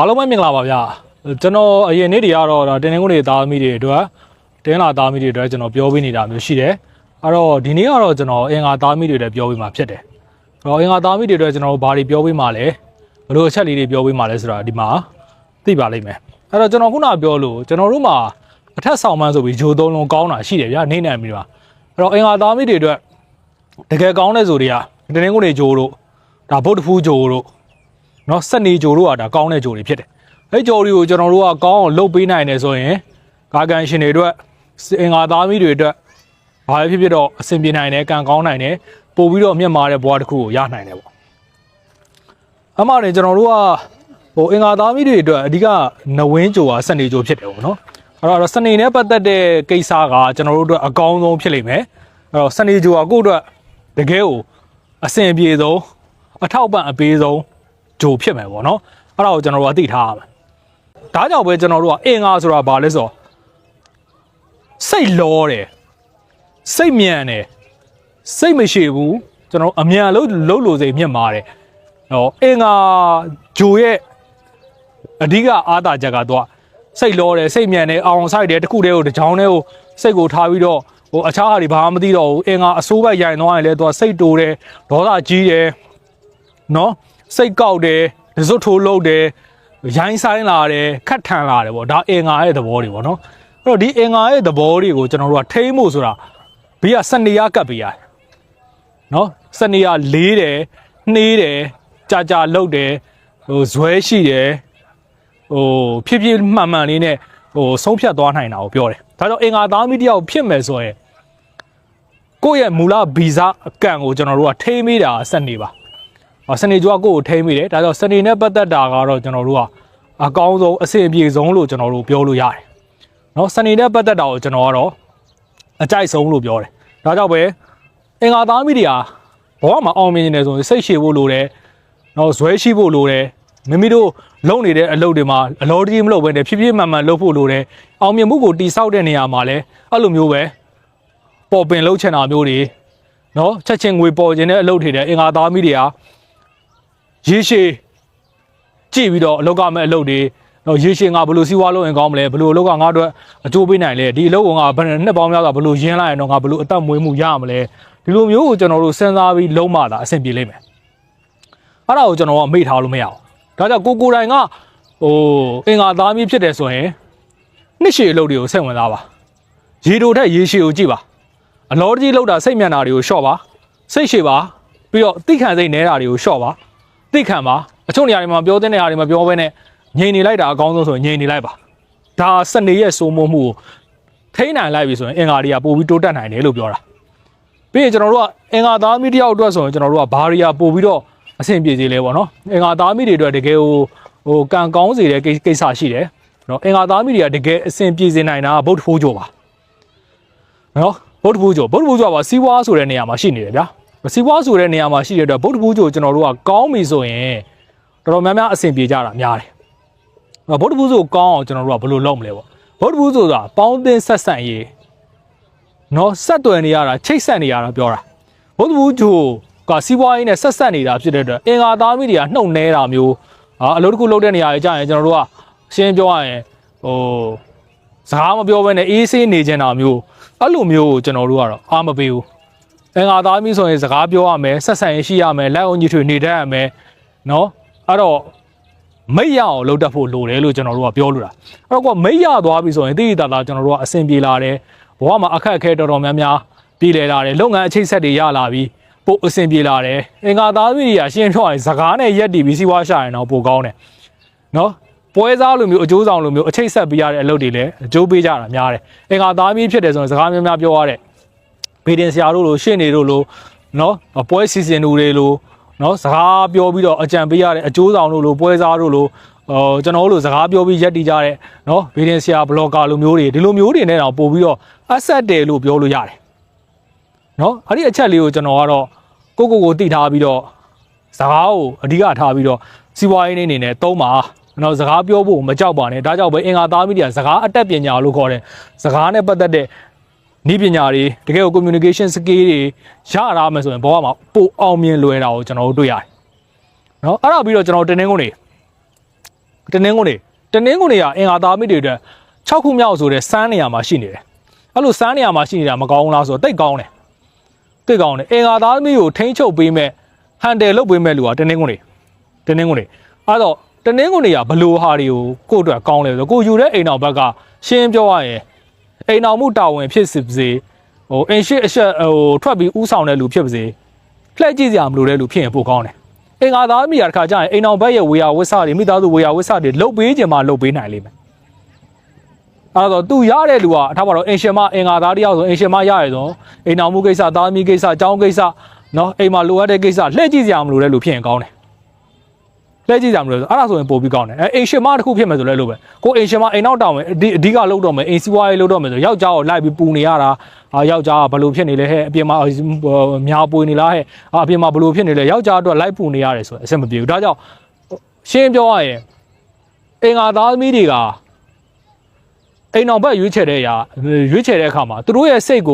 အားလုံးပဲမင်္ဂလာပါဗျာကျွန်တော်အရင်နေ့တွေကတော့ဒါတင်းနှင်းကုန်းတွေသားသမီးတွေအတွက်တင်းလာသားသမီးတွေအတွက်ကျွန်တော်ပြောပေးနေတာမျိုးရှိတယ်အဲ့တော့ဒီနေ့ကတော့ကျွန်တော်အင်္ဂါသားသမီးတွေအတွက်ပြောပေးမှာဖြစ်တယ်အဲ့တော့အင်္ဂါသားသမီးတွေအတွက်ကျွန်တော်တို့ဘာတွေပြောပေးမှာလဲဘယ်လိုအချက်လေးတွေပြောပေးမှာလဲဆိုတာဒီမှာသိပါလိမ့်မယ်အဲ့တော့ကျွန်တော်ခုနကပြောလို့ကျွန်တော်တို့မှာအထက်ဆောင်မှန်းဆိုပြီးဂျိုသုံးလုံးကောင်းတာရှိတယ်ဗျာနေနိုင်ပြီပါအဲ့တော့အင်္ဂါသားသမီးတွေအတွက်တကယ်ကောင်းတဲ့ဆိုတွေကတင်းနှင်းကုန်းတွေဂျိုတို့ဒါဗုဒ္ဓဖူးဂျိုတို့ နော်စက်နေဂျိုတို့ကဒါကောင်းတဲ့ဂျိုတွေဖြစ်တယ်အဲ့ဂျိုတွေကိုကျွန်တော်တို့ကကောင်းအောင်လုပ်ပေးနိုင်တယ်ဆိုရင်ကာကန်ရှင်တွေအတွက်အင်္ဂါသားမီးတွေအတွက်ဘာပဲဖြစ်ဖြစ်တော့အဆင်ပြေနိုင်တယ်ကံကောင်းနိုင်တယ်ပို့ပြီးတော့မြင့်မာတဲ့ဘဝတစ်ခုကိုရနိုင်တယ်ပေါ့အမှန်တယ်ကျွန်တော်တို့ကဟိုအင်္ဂါသားမီးတွေအတွက်အဓိကနဝင်းဂျိုကစက်နေဂျိုဖြစ်တယ်ပေါ့နော်အဲ့တော့စနေနဲ့ပတ်သက်တဲ့ကိစ္စကကျွန်တော်တို့အတွက်အကောင်းဆုံးဖြစ်လိမ့်မယ်အဲ့တော့စနေဂျိုကကိုယ့်အတွက်တကယ်ကိုအဆင်ပြေဆုံးအထောက်ပံ့အပေးဆုံး ဂျိုဖြစ်မယ်ပေါ့နော်အဲ့ဒါကိုကျွန်တော်တို့ကသိထားရမယ်ဒါကြောင့်ပဲကျွန်တော်တို့ကအင်္ဂါဆိုတာဘာလဲဆိုတော့စိတ်လောတယ်စိတ်မြန်တယ်စိတ်မရှိဘူးကျွန်တော်တို့အမြန်လို့လှုပ်လို့စိတ်မြင့်မာတယ်ဟောအင်္ဂါဂျိုရဲ့အဓိကအားသာချက်ကတော့စိတ်လောတယ်စိတ်မြန်တယ်အောင်ဆိုင်တယ်တခုတည်းကိုတစ်ချောင်းတည်းကိုစိတ်ကိုထားပြီးတော့ဟိုအခြားဟာတွေဘာမှမသိတော့ဘူးအင်္ဂါအစိုးဘက်ရိုင်သွားရင်လည်းသူကစိတ်တိုးတယ်ဒေါသကြီးတယ်နော် စိတ်ကောက်တယ်ဒဇွတ်ထိုးလုံးတယ်ရိုင်းဆိုင်လာတယ်ခတ်ထန်လာတယ်ပေါ့ဒါအင်္ဂါရဲ့သဘောတွေပေါ့နော်အဲ့တော့ဒီအင်္ဂါရဲ့သဘောတွေကိုကျွန်တော်တို့ကထိမ့်ဖို့ဆိုတာဘေးကစနေရကပ်ပေးရတယ်နော်စနေရလေးတယ်နှေးတယ်ကြာကြာလှုပ်တယ်ဟိုဇွဲရှိတယ်ဟိုဖြည်းဖြည်းမှန်မှန်လေးနဲ့ဟိုဆုံးဖြတ်သွားနိုင်တာကိုပြောတယ်ဒါကြောင့်အင်္ဂါသားမီတယောက်ဖြစ်မယ်ဆိုရင်ကိုယ့်ရဲ့မူလဗီဇအကန့်ကိုကျွန်တော်တို့ကထိမ့်မိတာစနေပါဟော စနေကျွားကိုယ်ကိုထိမ့်မိတယ်ဒါကြောင့်စနေနဲ့ပတ်သက်တာကတော့ကျွန်တော်တို့ကအကောင်းဆုံးအဆင်ပြေဆုံးလို့ကျွန်တော်တို့ပြောလို့ရတယ်နော်စနေနဲ့ပတ်သက်တာကိုကျွန်တော်ကတော့အကြိုက်ဆုံးလို့ပြောတယ်ဒါကြောင့်ပဲအင်္ဂါသားမိတွေကဘဝမှာအောင်မြင်နေတယ်ဆိုရင်စိတ်ရှည်ဖို့လိုတယ်နော်ဇွဲရှိဖို့လိုတယ်မိမိတို့လုပ်နေတဲ့အလုပ်တွေမှာအလောတကြီးမလုပ်ဘဲနဲ့ဖြည်းဖြည်းမှန်မှန်လုပ်ဖို့လိုတယ်အောင်မြင်မှုကိုတိဆောက်တဲ့နေရာမှာလည်းအဲ့လိုမျိုးပဲပေါ်ပင်လှုပ်ချင်တာမျိုးတွေနော်ချက်ချင်းငွေပေါ်ခြင်းတဲ့အလုပ်တွေတဲ့အင်္ဂါသားမိတွေက ရေရှည်ကြည့်ပြီးတော့အလောက်ကမဲ့အလုပ်တွေတော့ရေရှည်ငါဘယ်လိုစီးပွားလုပ်ရင်ကောင်းမလဲဘယ်လိုအလောက်ကငါအတွက်အကျိုးပေးနိုင်လဲဒီအလုပ်ကငါဘယ်နှစ်ပေါင်းများစွာဘယ်လိုရင်းလိုက်ရင်တော့ငါဘယ်လိုအသက်မွေးမှုရမလဲဒီလိုမျိုးကိုကျွန်တော်တို့စဉ်းစားပြီးလုံးမတာအဆင်ပြေလိမ့်မယ်အဲ့ဒါကိုကျွန်တော်ကမေ့ထားလို့မရအောင်ဒါကြောင့်ကိုကိုတိုင်ကဟိုအင်္ဂါသားမီးဖြစ်တယ်ဆိုရင်နှစ်ရှည်အလုပ်တွေကိုစိတ်ဝင်စားပါရေတိုထက်ရေရှည်ကိုကြည့်ပါအလောတကြီးလောက်တာစိတ်မြန်တာတွေကိုရှော့ပါစိတ်ရှည်ပါပြီးတော့တိခံစိတ်နေတာတွေကိုရှော့ပါ သိခံပါအချို့နေရာတွေမှာပြောတဲ့နေရာတွေမှာပြောဘဲနဲ့ငြိမ်နေလိုက်တာအကောင်းဆုံးဆိုရင်ငြိမ်နေလိုက်ပါဒါစနေရဲ့စိုးမိုးမှုကိုထိန်းနိုင်လိုက်ပြီဆိုရင်အင်္ဂါတွေကပို့ပြီးတိုးတက်နိုင်တယ်လို့ပြောတာပြီးရင်ကျွန်တော်တို့ကအင်္ဂါသားမိတယောက်အတွက်ဆိုရင်ကျွန်တော်တို့ကဘာရီယာပို့ပြီးတော့အဆင်ပြေစေလဲပေါ့နော်အင်္ဂါသားမိတွေအတွက်တကယ်ဟိုဟိုကံကောင်းစေတဲ့ကိကိစ္စရှိတယ်နော်အင်္ဂါသားမိတွေကတကယ်အဆင်ပြေစေနိုင်တာကဗုဒ္ဓဖိုးကြောပါနော်ဗုဒ္ဓဖိုးကြောဗုဒ္ဓဖိုးကြောကစီးပွားဆိုတဲ့နေရာမှာရှိနေတယ်ဗျာ စီးပွားဆိုတဲ့နေရာမှာရှိတဲ့အတွက်ဗုဒ္ဓဘူးကျိုကျွန်တော်တို့ကကောင်းပြီဆိုရင်တော်တော်များများအဆင်ပြေကြတာများတယ်။ဗုဒ္ဓဘူးဆိုကောင်းအောင်ကျွန်တော်တို့ကဘယ်လိုလုပ်မလဲပေါ့။ဗုဒ္ဓဘူးဆိုတာပေါင်းသင်းဆက်ဆံရေးနော်ဆက်သွယ်နေရတာချိတ်ဆက်နေရတာပြောတာ။ဗုဒ္ဓဘူးကျိုကစီးပွားရေးနဲ့ဆက်ဆက်နေတာဖြစ်တဲ့အတွက်အင်္ဂါသားမိတွေကနှုတ်နေတာမျိုးဟာအလုပ်တစ်ခုလုပ်တဲ့နေရာကြီးကြာရင်ကျွန်တော်တို့ကရှင်းပြောရရင်ဟိုစကားမပြောဘဲနဲ့အေးဆေးနေကြတာမျိုးအဲ့လိုမျိုးကိုကျွန်တော်တို့ကတော့အားမပေးဘူး။ အင်္ဂါသားမိဆိုရင်စကားပြောရမယ်ဆက်ဆံရေးရှိရမယ်လက်အောင်ကြီးထွေနေတတ်ရမယ်နော်အဲ့တော့မိတ်ရအောင်လုပ်တတ်ဖို့လိုတယ်လို့ကျွန်တော်တို့ကပြောလို့တာအဲ့တော့ကမိတ်ရသွားပြီဆိုရင်တိတိတသားကျွန်တော်တို့ကအဆင်ပြေလာတယ်ဘဝမှာအခက်အခဲတော်တော်များများပြည်လည်လာတယ်လုပ်ငန်းအခြေဆက်တွေရလာပြီပို့အဆင်ပြေလာတယ်အင်္ဂါသားမိတွေကရှင်းပြောရင်စကားနဲ့ရက်တီပြီးစီးပွားရှာရင်တော့ပိုကောင်းတယ်နော်ပွဲစားလိုမျိုးအကျိုးဆောင်လိုမျိုးအချိတ်ဆက်ပေးရတဲ့အလုပ်တွေလည်းအကျိုးပေးကြတာများတယ်အင်္ဂါသားမိဖြစ်တယ်ဆိုရင်စကားများများပြောရတဲ့ ဗေဒင်ဆရာတို့လိုရှင့်နေတို့လိုနော်ပွဲစီစဉ်သူတွေလိုနော်စကားပြောပြီးတော့အကြံပေးရတဲ့အကျိုးဆောင်တို့လိုပွဲစားတို့လိုဟိုကျွန်တော်တို့လိုစကားပြောပြီးရက်တည်ကြတဲ့နော်ဗေဒင်ဆရာဘလော့ကာလိုမျိုးတွေဒီလိုမျိုးတွေနဲ့တော့ပို့ပြီးတော့အဆက်တယ်လို့ပြောလို့ရတယ်နော်အဲ့ဒီအချက်လေးကိုကျွန်တော်ကတော့ကိုကိုကိုတည်ထားပြီးတော့စကားကိုအဓိကထားပြီးတော့စီးပွားရေးအနေနဲ့သုံးပါနော်စကားပြောဖို့မကြောက်ပါနဲ့ဒါကြောင့်ပဲအင်္ဂါသားမိတွေကစကားအတက်ပညာလို့ခေါ်တယ်စကားနဲ့ပတ်သက်တဲ့ နည်းပညာတွေတကယ်ကို communication skill တွေရရမယ်ဆိုရင်ဘောကမှာပိုအောင်မြင်လွယ်တာကိုကျွန်တော်တို့တွေ့ရတယ်။နော်အဲ့ဒါပြီးတော့ကျွန်တော်တင်းတင်းကုန်နေတနင်္ဂနွေတနင်္ဂနွေကအင်အားသားမိတွေအတွက်6ခုမြောက်ဆိုတဲ့စမ်းနေရာမှာရှိနေတယ်အဲ့လိုစမ်းနေရာမှာရှိနေတာမကောင်းဘူးလားဆိုတော့တိတ်ကောင်းတယ်တိတ်ကောင်းတယ်အင်အားသားမိကိုထိန်းချုပ်ပေးမဲ့ဟန်တယ်လုပ်ပေးမဲ့လူကတနင်္ဂနွေတနင်္ဂနွေအဲ့တော့တနင်္ဂနွေကဘလို့ဟာတွေကိုကိုယ့်အတွက်ကောင်းလဲဆိုတော့ကိုယူတဲ့အိမ်တော်ဘက်ကရှင်းပြောရရင် အိမ်တော်မှုတာဝန်ဖြစ်စေပါစေဟိုအင်ရှိအရှက်ဟိုထွက်ပြီးဥဆောင်တဲ့လူဖြစ်ပါစေလှည့်ကြည့်စရာမလိုတဲ့လူဖြစ်ရင်ပိုကောင်းတယ်အင်္ဂါသားမိရတစ်ခါကျရင်အိမ်အောင်ဘက်ရဲ့ဝေယဝစ္စတွေမိသားစုဝေယဝစ္စတွေလုတ်ပေးခြင်းမှလုတ်ပေးနိုင်လိမ့်မယ်အဲ့တော့သူရတဲ့လူကအထားပါတော့အင်ရှင်မအင်္ဂါသားတယောက်ဆိုအင်ရှင်မရရဆိုအိမ်အောင်မှုကိစ္စသားသမီးကိစ္စအကြောင်းကိစ္စနော်အိမ်မှာလိုအပ်တဲ့ကိစ္စလှည့်ကြည့်စရာမလိုတဲ့လူဖြစ်ရင်ကောင်းတယ် လှည့်ကြည့်စရာမလိုဆိုအဲ့ဒါဆိုရင်ပိုပြီးကောင်းတယ်အဲအိမ်ရှင်မတစ်ခုဖြစ်မယ်ဆိုလဲလို့ပဲကိုအိမ်ရှင်မအိမ်နောက်တောင်မယ်အဓိအဓိကလုတ်တော့မယ်အိမ်စီးပွားရေးလုတ်တော့မယ်ဆိုယောက်ျားကိုလိုက်ပြီးပူနေရတာအာယောက်ျားကဘလို့ဖြစ်နေလဲဟဲ့အပြင်မှာများပွေနေလားဟဲ့အာအပြင်မှာဘလို့ဖြစ်နေလဲယောက်ျားအတွက်လိုက်ပူနေရတယ်ဆိုရင်အဆင်မပြေဘူးဒါကြောင့်ရှင်းပြောရရင်အင်္ဂါသားသမီးတွေကအိမ်အောင်ဘက်ရွေးချယ်တဲ့အရာရွေးချယ်တဲ့အခါမှာသူတို့ရဲ့စိတ်က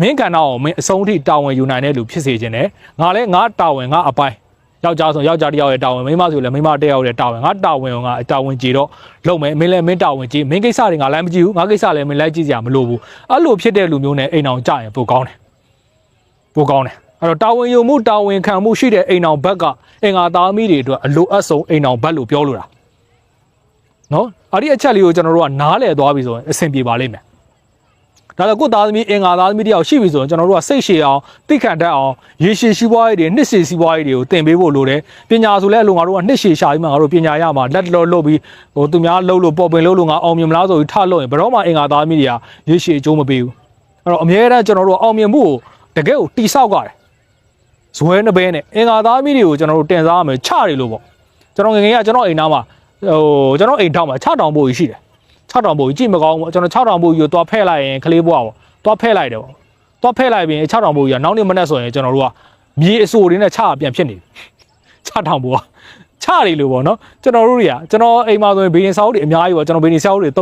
မင်းကဏ္ဍကိုမင်းအဆုံးထိတာဝန်ယူနိုင်တဲ့လူဖြစ်စေခြင်းနဲ့ငါလည်းငါတာဝန်ငါအပိုင်း ယောက်ျားဆိုယောက်ျားတစ်ယောက်ရဲ့တာဝန်မိန်းမဆိုလည်းမိန်းမတစ်ယောက်ရဲ့တာဝန်ငါတာဝန်ကငါတာဝန်ကြည့်တော့လုပ်မယ်မင်းလည်းမင်းတာဝန်ကြည့်မင်းကိစ္စတွေငါလည်းမကြည့်ဘူးငါကိစ္စလည်းမင်းလိုက်ကြည့်စရာမလိုဘူးအဲ့လိုဖြစ်တဲ့လူမျိုးနဲ့အိမ်အောင်ကြရင်ပိုကောင်းတယ်ပိုကောင်းတယ်အဲ့တော့တာဝန်ယူမှုတာဝန်ခံမှုရှိတဲ့အိမ်အောင်ဘက်ကအင်္ဂါသားမိတွေအတွက်အလိုအပ်ဆုံးအိမ်အောင်ဘက်လို့ပြောလို့တာနော်အဲ့ဒီအချက်လေးကိုကျွန်တော်တို့ကနားလည်သွားပြီဆိုရင်အဆင်ပြေပါလိမ့်မယ် ဒါဆိုကိုယ့်သားသမီးအင်္ဂါသားသမီးတယောက်ရှိပြီဆိုရင်ကျွန်တော်တို့ကစိတ်ရှည်အောင်သိခံတတ်အောင်ရေရှည်စီးပွားရေးတွေနှစ်ရှည်စီးပွားရေးတွေကိုသင်ပေးဖို့လိုတယ်ပညာဆိုလဲအလိုငါတို့ကနှစ်ရှည်ရှာပြီးမှငါတို့ပညာရမှာလက်လောလုပ်ပြီးဟိုသူများလှုပ်လို့ပေါ်ပင်လှုပ်လို့ငါအောင်မြင်မလားဆိုပြီးထလှုပ်ရင်ဘယ်တော့မှအင်္ဂါသားသမီးတွေကရေရှည်အကျိုးမပေးဘူးအဲ့တော့အမြဲတမ်းကျွန်တော်တို့အောင်မြင်မှုကိုတကယ်ကိုတိဆောက်ကြတယ်ဇွဲနှစ်ဘဲနဲ့အင်္ဂါသားသမီးတွေကိုကျွန်တော်တို့တင်စားရမယ်ချတယ်လို့ပေါ့ကျွန်တော်ငယ်ငယ်ကကျွန်တော်အိမ်သားမှာဟိုကျွန်တော်အိမ်ထောင်မှာ6တောင်ပို့ကြီးရှိတယ် 6တောင်ပို့ကြီးကြည့်မကောင်းဘူးကျွန်တော်6တောင်ပို့ကြီးကိုတွားဖဲ့လိုက်ရင်ကလေးဘွားပေါ့တွားဖဲ့လိုက်တယ်ပေါ့တွားဖဲ့လိုက်ပြီး6တောင်ပို့ကြီးကနောက်နေ့မနေ့ဆိုရင်ကျွန်တော်တို့ကမြေအစိုးတွေနဲ့ချပြန်ဖြစ်နေပြီ6တောင်ပို့ကချတယ်လို့ပေါ့နော်ကျွန်တော်တို့တွေကကျွန်တော်အိမ်မှာဆိုရင်ဘေးရင်စာအုပ်တွေအများကြီးပေါ့ကျွန်တော်ဘေးရင်စာအုပ်တွေ3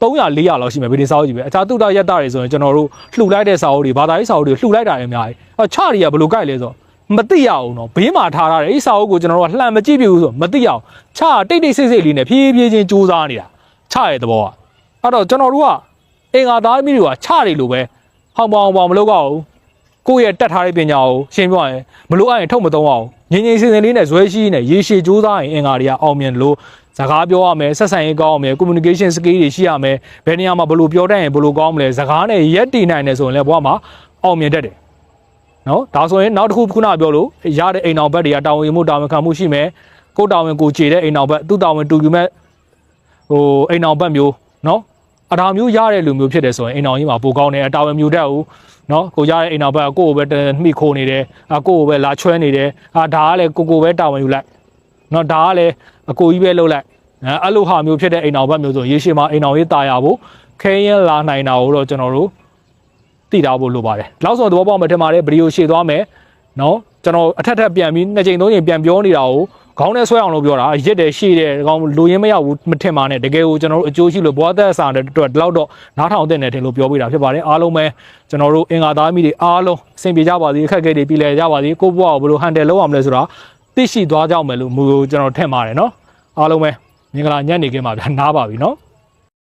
300 400လောက်ရှိမယ်ဘေးရင်စာအုပ်ကြီးပဲအခြားတုတ္တရက်တာတွေဆိုရင်ကျွန်တော်တို့လှူလိုက်တဲ့စာအုပ်တွေဘာသာရေးစာအုပ်တွေလှူလိုက်တာတွေအများကြီးအဲချတွေကဘယ်လိုကြိုက်လဲဆိုတော့မသိရအောင်တော့ဘေးမှာထားထားတယ်အဲ့စာအုပ်ကိုကျွန်တော်တို့ကလှမ်းမကြည့်ပြဘူးဆိုတော့မသိရအောင်ချတိတ်တိတ်ဆိတ်ဆိတ်လေးနဲ့ဖြည်းဖြည်းချင်းစူးစမ်းနေတာ ချရဲ့သဘောကအဲ့တော့ကျွန်တော်တို့ကအင်္ဂါသားသမီးတွေကချတယ်လို့ပဲဟောင်ပေါင်ဟောင်ပေါင်မလုပ်တော့ဘူးကိုယ့်ရဲ့တက်ထားတဲ့ပညာကိုရှင်းပြရင်မလို့အရင်ထုတ်မသုံးအောင်ငင်းငင်းစင်စင်လေးနဲ့ဇွဲရှိနဲ့ရေရှည်စူးစမ်းရင်အင်္ဂါတွေကအောင်မြင်လို့စကားပြောရမယ်ဆက်ဆံရေးကောင်းအောင်မယ် communication skill တွေရှိရမယ်ဘယ်နေရာမှာဘယ်လိုပြောတတ်ရင်ဘယ်လိုကောင်းမလဲစကားနဲ့ရက်တည်နိုင်တယ်ဆိုရင်လည်းဘဝမှာအောင်မြင်တတ်တယ်နော်ဒါဆိုရင်နောက်တစ်ခုခုနပြောလို့ရတဲ့အိမ်အောင်ဘက်တွေကတာဝန်ယူမှုတာဝန်ခံမှုရှိမယ်ကိုယ်တာဝန်ကိုခြေတဲ့အိမ်အောင်ဘက်သူ့တာဝန်တူယူမဲ့ ဟိုအိမ်အောင်ဘက်မျိုးနော်အထာမျိုးရတဲ့လူမျိုးဖြစ်တယ်ဆိုရင်အိမ်အောင်ကြီးမှာပိုကောင်းတယ်တာဝန်မြူတတ်ဘူးနော်ကိုရတဲ့အိမ်အောင်ဘက်ကကိုယ့်ကိုပဲမှီခိုနေတယ်အကိုယ့်ကိုပဲလာချွဲနေတယ်အာဒါကလည်းကိုကိုပဲတာဝန်ယူလိုက်နော်ဒါကလည်းအကိုကြီးပဲလှုပ်လိုက်အဲအဲ့လိုဟာမျိုးဖြစ်တဲ့အိမ်အောင်ဘက်မျိုးဆိုရင်ရေရှည်မှာအိမ်အောင်ရေးတာရဖို့ခဲရင်လာနိုင်တာကိုတော့ကျွန်တော်တို့တည်ထားဖို့လိုပါတယ်။လောက်ဆိုသဘောပေါက်မှထင်ပါတယ်ဗီဒီယိုရှေ့သွားမယ်။နော်ကျွန်တော်အထက်ထက်ပြန်ပြီးနှစ်ချိန်သုံးချိန်ပြန်ပြောနေတာကို ခေါင်းနဲ့ဆွဲအောင်လို့ပြောတာရစ်တယ်ရှေ့တယ်ဒီကောင်လိုရင်းမရောက်ဘူးမထင်ပါနဲ့တကယ်ကိုကျွန်တော်တို့အကျိုးရှိလို့ဘွားသက်စာတဲ့အတွက်ဒီလောက်တော့နားထောင်တဲ့နယ်ထင်လို့ပြောပြတာဖြစ်ပါတယ်အားလုံးပဲကျွန်တော်တို့အင်္ဂါသားမိတွေအားလုံးအဆင်ပြေကြပါစေအခက်အခဲတွေပြည်လည်ကြပါစေကိုယ့်ဘဝကိုဘယ်လိုဟန်တယ်လုပ်အောင်လဲဆိုတာသိရှိသွားကြအောင်မယ်လို့မူကျွန်တော်ထင်ပါတယ်နော်အားလုံးပဲမင်္ဂလာညနေခင်းပါဗျာနားပါပြီနော်